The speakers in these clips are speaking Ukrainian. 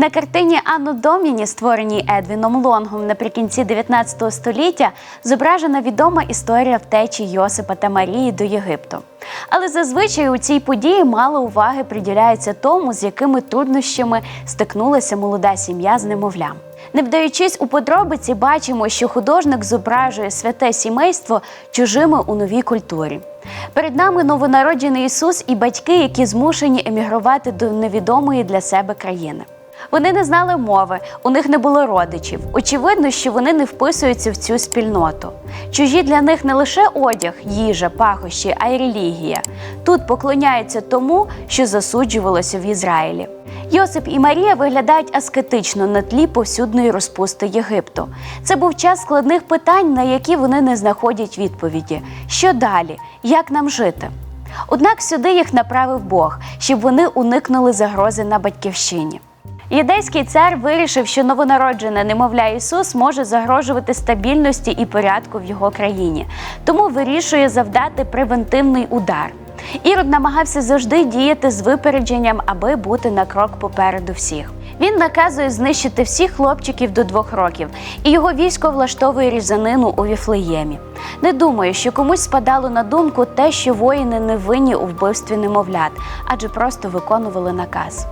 На картині Анно Доміні, створеній Едвіном Лонгом наприкінці 19 століття, зображена відома історія втечі Йосипа та Марії до Єгипту. Але зазвичай у цій події мало уваги приділяється тому, з якими труднощами стикнулася молода сім'я з немовлям. Не вдаючись у подробиці, бачимо, що художник зображує святе сімейство чужими у новій культурі. Перед нами новонароджений Ісус і батьки, які змушені емігрувати до невідомої для себе країни. Вони не знали мови, у них не було родичів. Очевидно, що вони не вписуються в цю спільноту. Чужі для них не лише одяг, їжа, пахощі, а й релігія. Тут поклоняються тому, що засуджувалося в Ізраїлі. Йосип і Марія виглядають аскетично на тлі повсюдної розпусти Єгипту. Це був час складних питань, на які вони не знаходять відповіді. Що далі? Як нам жити? Однак сюди їх направив Бог, щоб вони уникнули загрози на батьківщині. Юдейський цар вирішив, що новонароджене немовля Ісус може загрожувати стабільності і порядку в його країні, тому вирішує завдати превентивний удар. Ірод намагався завжди діяти з випередженням, аби бути на крок попереду всіх. Він наказує знищити всіх хлопчиків до двох років, і його військо влаштовує різанину у Віфлеємі. Не думаю, що комусь спадало на думку те, що воїни не винні у вбивстві немовлят, адже просто виконували наказ.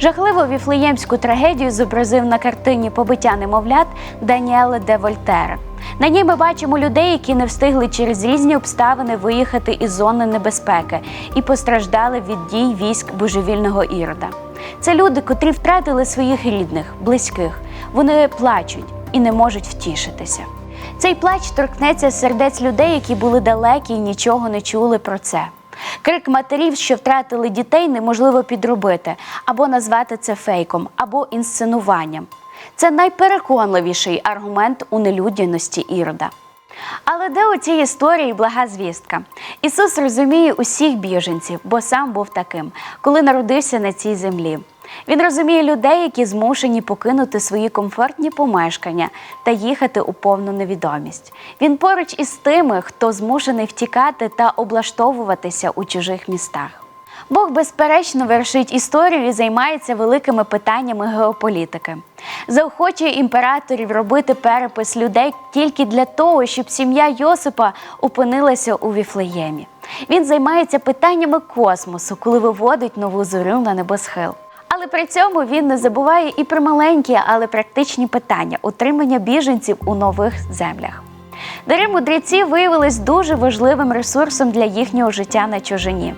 Жахливу віфлеємську трагедію зобразив на картині побиття немовлят Даніеле де Вольтера. На ній ми бачимо людей, які не встигли через різні обставини виїхати із зони небезпеки і постраждали від дій військ божевільного ірода. Це люди, котрі втратили своїх рідних, близьких. Вони плачуть і не можуть втішитися. Цей плач торкнеться сердець людей, які були далекі і нічого не чули про це. Крик матерів, що втратили дітей, неможливо підробити, або назвати це фейком, або інсценуванням. Це найпереконливіший аргумент у нелюдяності ірода. Але де у цій історії блага звістка? Ісус розуміє усіх біженців, бо сам був таким, коли народився на цій землі. Він розуміє людей, які змушені покинути свої комфортні помешкання та їхати у повну невідомість. Він поруч із тими, хто змушений втікати та облаштовуватися у чужих містах. Бог, безперечно, вершить історію і займається великими питаннями геополітики. Заохочує імператорів робити перепис людей тільки для того, щоб сім'я Йосипа опинилася у Віфлеємі. Він займається питаннями космосу, коли виводить нову зорю на небосхил. Але при цьому він не забуває і про маленькі, але практичні питання утримання біженців у нових землях. Дари мудреці виявились дуже важливим ресурсом для їхнього життя на чужині.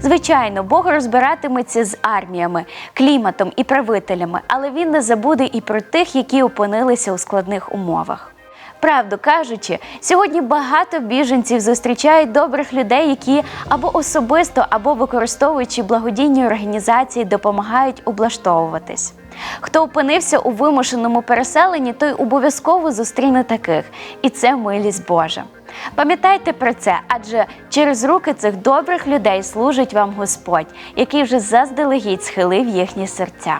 Звичайно, Бог розбиратиметься з арміями, кліматом і правителями, але він не забуде і про тих, які опинилися у складних умовах. Правду кажучи, сьогодні багато біженців зустрічають добрих людей, які або особисто, або використовуючи благодійні організації, допомагають облаштовуватись. Хто опинився у вимушеному переселенні, той обов'язково зустріне таких, і це милість Божа. Пам'ятайте про це, адже через руки цих добрих людей служить вам Господь, який вже заздалегідь схилив їхні серця.